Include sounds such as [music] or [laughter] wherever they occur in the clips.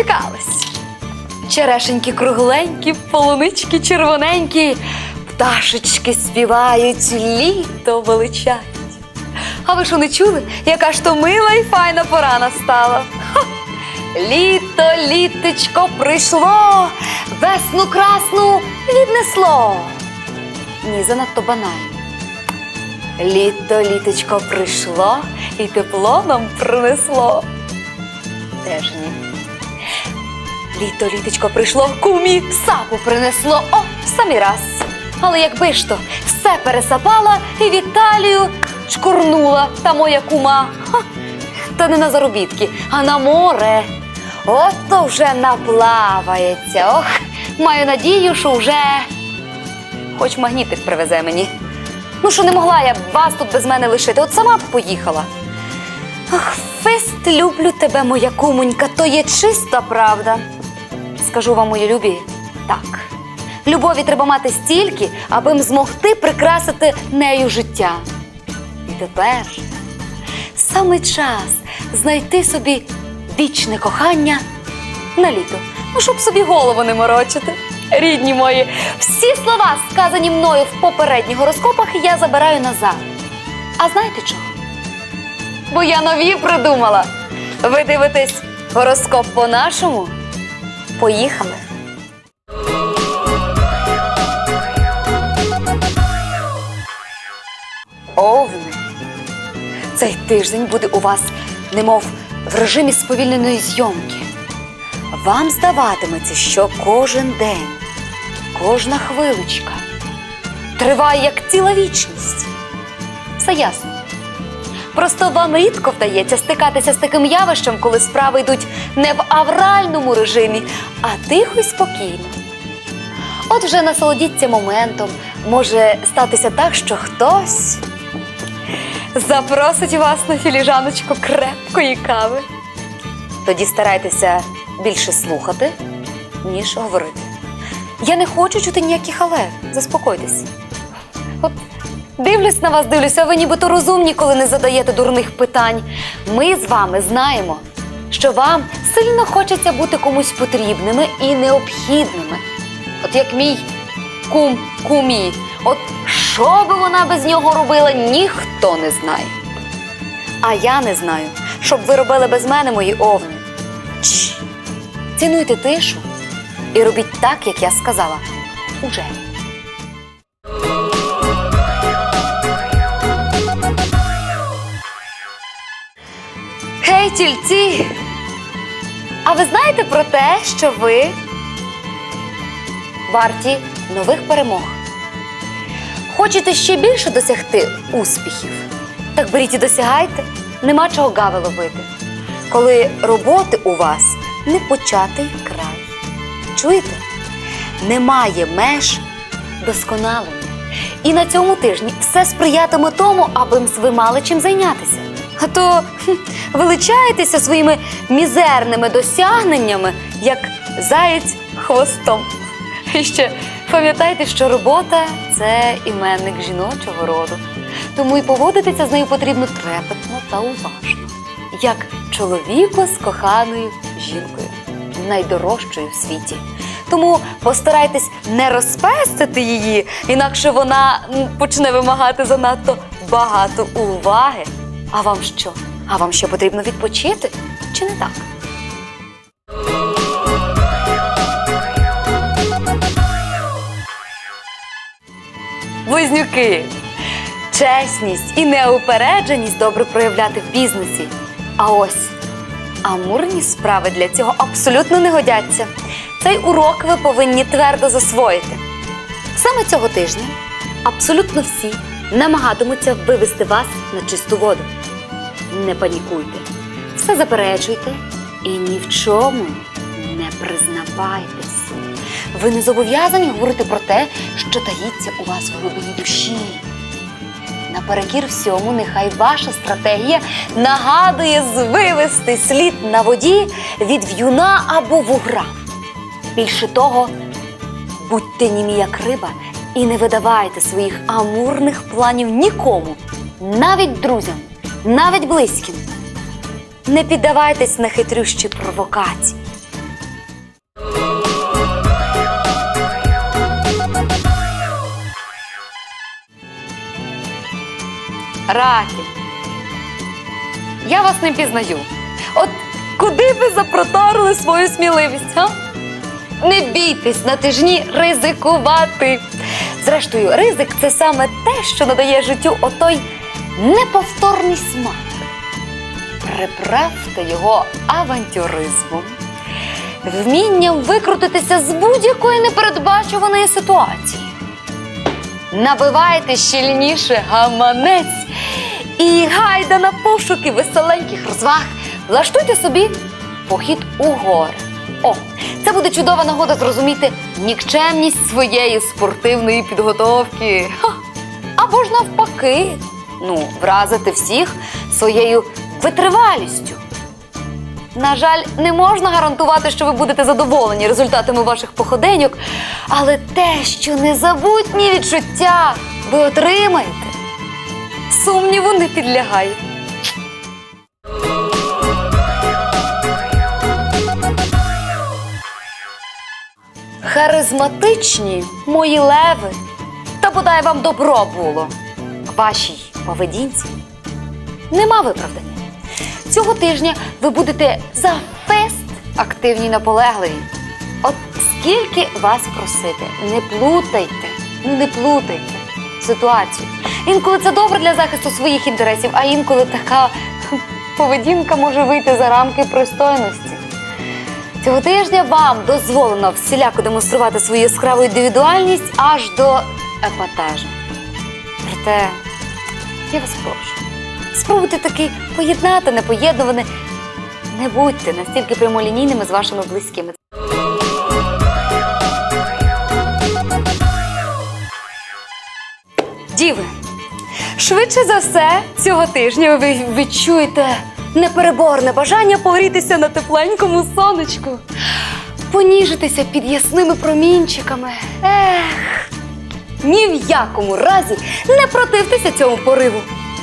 Дочекалась. Черешеньки кругленькі, полунички червоненькі, пташечки співають, літо величать. А ви що не чули, яка ж то мила і файна пора настала? Літо, літечко прийшло, весну красну віднесло. Ні, занадто банально. Літо, літечко прийшло і тепло нам принесло. Теж ні. Літо, літечко прийшло, кумі сапу принесло. О, в самий раз. Але якби ж то все пересапала і в Італію чкурнула та моя кума. Ха, та не на заробітки, а на море. От то вже наплавається. Ох, маю надію, що вже хоч магнітик привезе мені. Ну, що не могла я вас тут без мене лишити, от сама б поїхала. Ах, фест, люблю тебе, моя кумонька, то є чиста правда. Скажу вам, мої любі, так. Любові треба мати стільки, аби змогти прикрасити нею життя. І тепер саме час знайти собі вічне кохання на літо. Ну, щоб собі голову не морочити. Рідні мої, всі слова, сказані мною в попередніх гороскопах, я забираю назад. А знаєте чого? Бо я нові придумала. Ви дивитесь гороскоп по-нашому? Поїхали. Овни. Цей тиждень буде у вас, немов в режимі сповільненої зйомки. Вам здаватиметься, що кожен день, кожна хвиличка триває як ціла вічність. Все ясно. Просто вам рідко вдається стикатися з таким явищем, коли справи йдуть не в авральному режимі, а тихо й спокійно. От вже насолодіться моментом, може статися так, що хтось запросить вас на філіжаночку крепкої кави. Тоді старайтеся більше слухати, ніж говорити. Я не хочу чути ніяких але. Заспокойтесь. От дивлюсь на вас, дивлюся, ви нібито розумні, коли не задаєте дурних питань. Ми з вами знаємо, що вам сильно хочеться бути комусь потрібними і необхідними. От як мій кум кумі. От що би вона без нього робила, ніхто не знає. А я не знаю, що б ви робили без мене, мої овни. Чш. Цінуйте тишу і робіть так, як я сказала. Уже. Гей, тільці! А ви знаєте про те, що ви варті нових перемог? Хочете ще більше досягти успіхів? Так беріть і досягайте, нема чого гави ловити. Коли роботи у вас не початий край. Чуєте? Немає меж досконалення. І на цьому тижні все сприятиме тому, аби ви мали чим зайнятися. А то хм, величаєтеся своїми мізерними досягненнями, як заєць хвостом. І ще пам'ятайте, що робота це іменник жіночого роду. Тому і поводитися з нею потрібно трепетно та уважно, як чоловіку з коханою жінкою, найдорожчою в світі. Тому постарайтесь не розпестити її, інакше вона почне вимагати занадто багато уваги. А вам що? А вам що потрібно відпочити? Чи не так? Близнюки. Чесність і неупередженість добре проявляти в бізнесі. А ось амурні справи для цього абсолютно не годяться. Цей урок ви повинні твердо засвоїти. Саме цього тижня абсолютно всі намагатимуться вивести вас на чисту воду. Не панікуйте, все заперечуйте і ні в чому не признавайтесь. Ви не зобов'язані говорити про те, що таїться у вас в глибині душі. Наперекір всьому, нехай ваша стратегія нагадує звивести слід на воді від в'юна або вугра. Більше того, будьте німі як риба і не видавайте своїх амурних планів нікому, навіть друзям, навіть близьким. не піддавайтесь на хитрющі провокації. Раки. Я вас не пізнаю. От куди ви запроторили свою сміливість, а? Не бійтесь на тижні ризикувати. Зрештою, ризик це саме те, що надає життю отой неповторний смак. Приправте його авантюризмом, вмінням викрутитися з будь-якої непередбачуваної ситуації. Набивайте щільніше гаманець і гайда на пошуки веселеньких розваг. Влаштуйте собі похід у гори. О, це буде чудова нагода зрозуміти нікчемність своєї спортивної підготовки. Ха! Або ж навпаки, ну, вразити всіх своєю витривалістю. На жаль, не можна гарантувати, що ви будете задоволені результатами ваших походеньок, але те, що незабутні відчуття ви отримаєте, сумніву не підлягає. Харизматичні мої леви, та бодай вам добро було вашій поведінці. Нема виправдання. Цього тижня ви будете за фест активні наполегливі. От скільки вас просити, не плутайте, не плутайте ситуацію. Інколи це добре для захисту своїх інтересів, а інколи така поведінка може вийти за рамки пристойності. Цього тижня вам дозволено всіляко демонструвати свою яскраву індивідуальність аж до епатажу. Проте я вас прошу, спробуйте таки поєднати непоєднуване. Не будьте настільки прямолінійними з вашими близькими. Діви, швидше за все, цього тижня ви відчуєте непереборне бажання погрітися на тепленькому сонечку, поніжитися під ясними промінчиками. Ех, ні в якому разі не противтеся цьому пориву.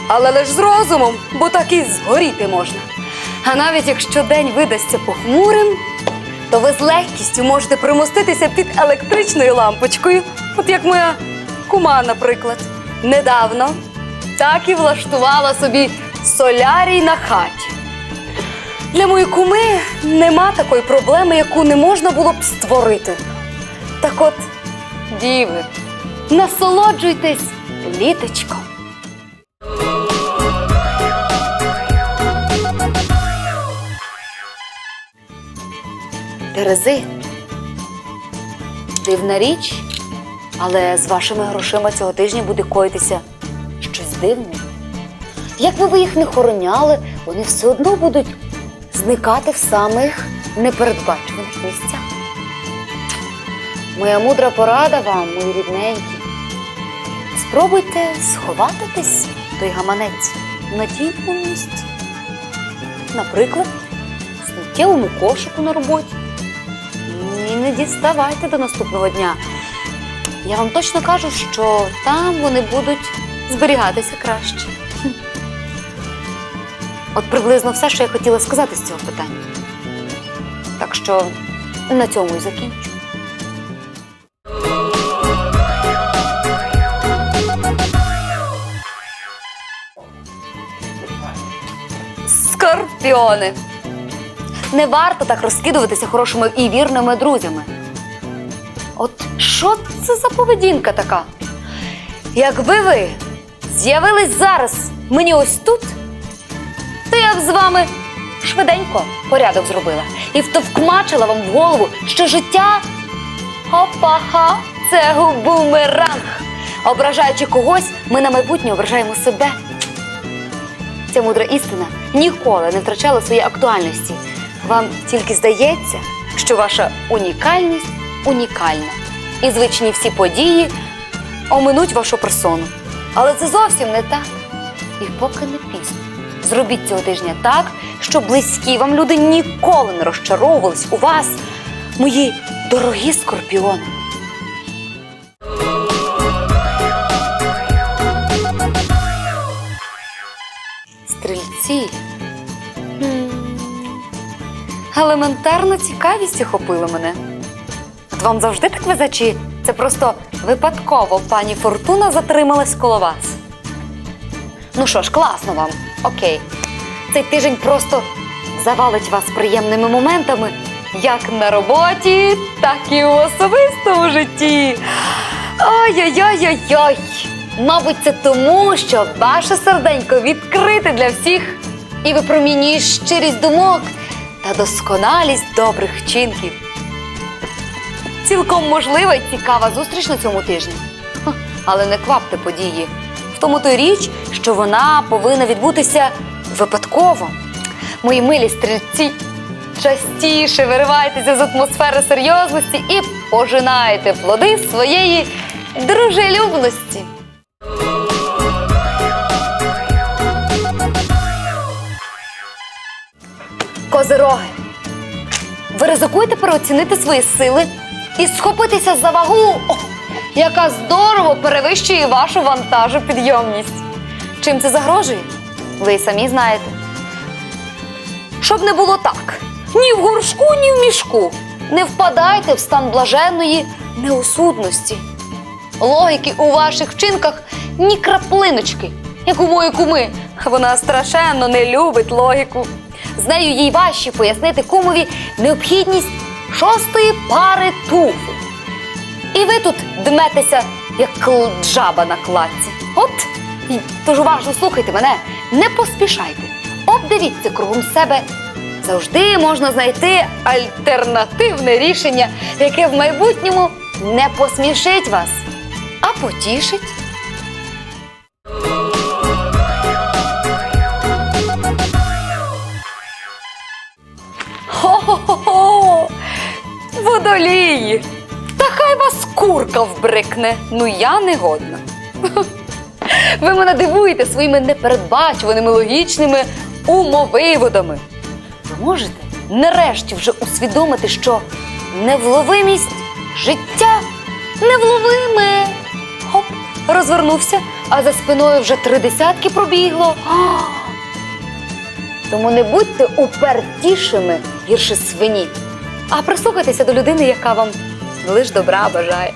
Але лиш з розумом, бо так і згоріти можна. А навіть якщо день видасться похмурим, то ви з легкістю можете примоститися під електричною лампочкою, от як моя кума, наприклад, недавно так і влаштувала собі солярій на хаті. Для моєї куми нема такої проблеми, яку не можна було б створити. Так от, діви, насолоджуйтесь літочком. Терези. Дивна річ, але з вашими грошима цього тижня буде коїтися щось дивне. Як би ви їх не хороняли, вони все одно будуть зникати в самих непередбачуваних місцях. Моя мудра порада вам, мої рідненькі. Спробуйте сховати десь той гаманець на тіньому місці. Наприклад, в сміттєвому кошику на роботі. І не діставайте до наступного дня. Я вам точно кажу, що там вони будуть зберігатися краще. От приблизно все, що я хотіла сказати з цього питання. Так що на цьому і закінчу. Скорпіони. Не варто так розкидуватися хорошими і вірними друзями. От що це за поведінка така? Якби ви з'явились зараз мені ось тут, то я б з вами швиденько порядок зробила і втовкмачила вам в голову, що життя опаха, це бумеранг. Ображаючи когось, ми на майбутнє ображаємо себе. Ця мудра істина ніколи не втрачала своєї актуальності. Вам тільки здається, що ваша унікальність унікальна. І звичні всі події оминуть вашу персону. Але це зовсім не так. І поки не пізно. Зробіть цього тижня так, щоб близькі вам люди ніколи не розчаровувались у вас, мої дорогі скорпіони. М, елементарна цікавість охопила мене. От вам завжди так везе, чи це просто випадково пані Фортуна затрималась коло вас? Ну що ж, класно вам. Окей. Цей тиждень просто завалить вас приємними моментами, як на роботі, так і у особистому житті. Ой-ой-ой-ой-ой. Мабуть, це тому, що ваше серденько відкрите для всіх і випромінює щирість думок та досконалість добрих вчинків. Цілком можлива і цікава зустріч на цьому тижні. Але не квапте події. В тому то й річ, що вона повинна відбутися випадково. Мої милі стрільці, частіше виривайтеся з атмосфери серйозності і пожинайте плоди своєї дружелюбності. Козироги, ви ризикуєте переоцінити свої сили і схопитися за вагу, яка здорово перевищує вашу вантажопідйомність. Чим це загрожує? Ви самі знаєте. Щоб не було так: ні в горшку, ні в мішку. Не впадайте в стан блаженної неосудності. Логіки у ваших вчинках ні краплиночки, як у моєї куми. Вона страшенно не любить логіку. З нею їй важче пояснити кумові необхідність шостої пари туфель. І ви тут дметеся, як кл- жаба на кладці. От, тож уважно слухайте мене, не поспішайте. Обдивіться кругом себе. Завжди можна знайти альтернативне рішення, яке в майбутньому не посмішить вас, а потішить. Вас вбрикне. Ну я не годна. [laughs] Ви мене дивуєте своїми непередбачуваними логічними умовиводами. Ви можете нарешті вже усвідомити, що невловимість життя невловиме. Хоп, розвернувся, а за спиною вже три десятки пробігло. [gasps] Тому не будьте упертішими гірше свині, а прислухайтеся до людини, яка вам лиш добра бажає.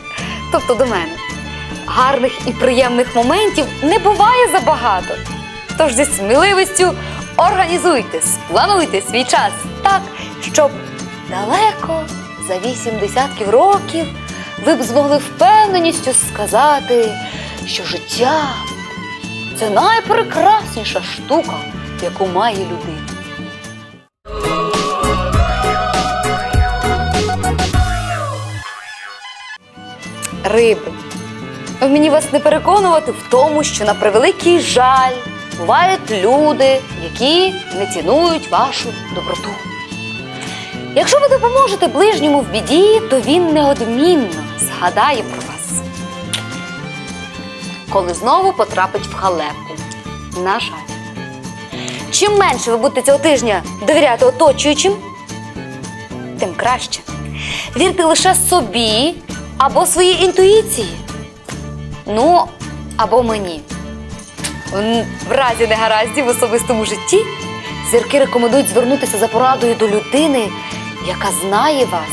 Тобто до мене. Гарних і приємних моментів не буває забагато. Тож зі сміливістю організуйте, сплануйте свій час так, щоб далеко за вісім десятків років ви б змогли впевненістю сказати, що життя це найпрекрасніша штука, яку має людина. Риби. Мені вас не переконувати в тому, що на превеликий жаль бувають люди, які не цінують вашу доброту. Якщо ви допоможете ближньому в біді, то він неодмінно згадає про вас. Коли знову потрапить в халепу. На жаль. Чим менше ви будете цього тижня довіряти оточуючим, тим краще. Вірте лише собі або своїй інтуїції. Ну, або мені. В разі негараздів в особистому житті зірки рекомендують звернутися за порадою до людини, яка знає вас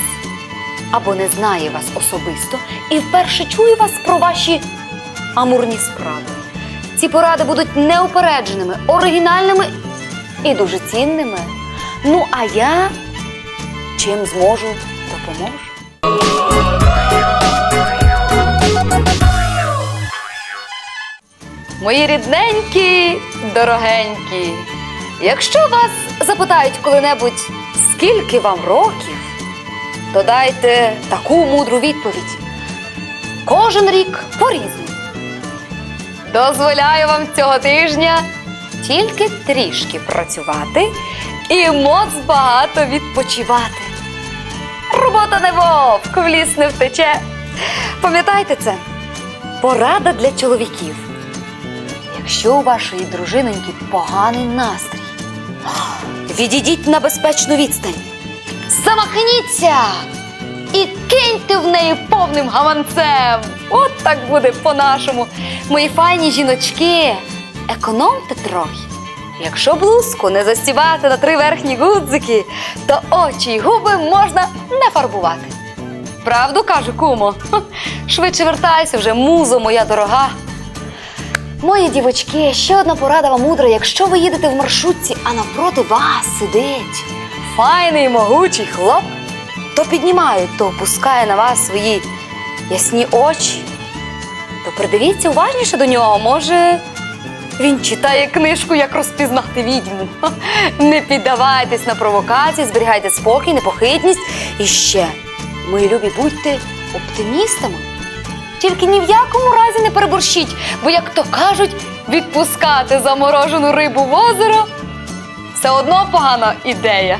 або не знає вас особисто, і вперше чує вас про ваші амурні справи. Ці поради будуть неупередженими, оригінальними і дуже цінними. Ну, а я чим зможу, допоможу. Мої рідненькі, дорогенькі, якщо вас запитають коли-небудь, скільки вам років, то дайте таку мудру відповідь. Кожен рік по-різному. Дозволяю вам цього тижня тільки трішки працювати і моц багато відпочивати. Робота не вовк, в ліс не втече. Пам'ятайте це. Порада для чоловіків. Якщо у вашої дружиноньки поганий настрій, відійдіть на безпечну відстань. Замахніться і киньте в неї повним гаманцем. От так буде по-нашому. Мої файні жіночки, економте трохи. Якщо блузку не застібати на три верхні гудзики, то очі й губи можна не фарбувати. Правду кажу, кумо. Швидше вертайся вже, музо моя дорога. Мої дівочки, ще одна порада вам мудра. Якщо ви їдете в маршрутці, а навпроти вас сидить файний могучий хлоп, то піднімає, то опускає на вас свої ясні очі, то придивіться уважніше до нього. Може, він читає книжку, як розпізнати відьму. [laughs] Не піддавайтесь на провокації, зберігайте спокій, непохитність. І ще, мої любі, будьте оптимістами. Тільки ні в якому разі не переборщіть, бо, як то кажуть, відпускати заморожену рибу в озеро все одно погана ідея.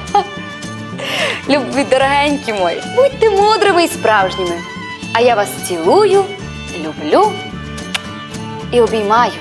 Любі дорогенькі мої, будьте мудрими і справжніми. А я вас цілую, люблю і обіймаю.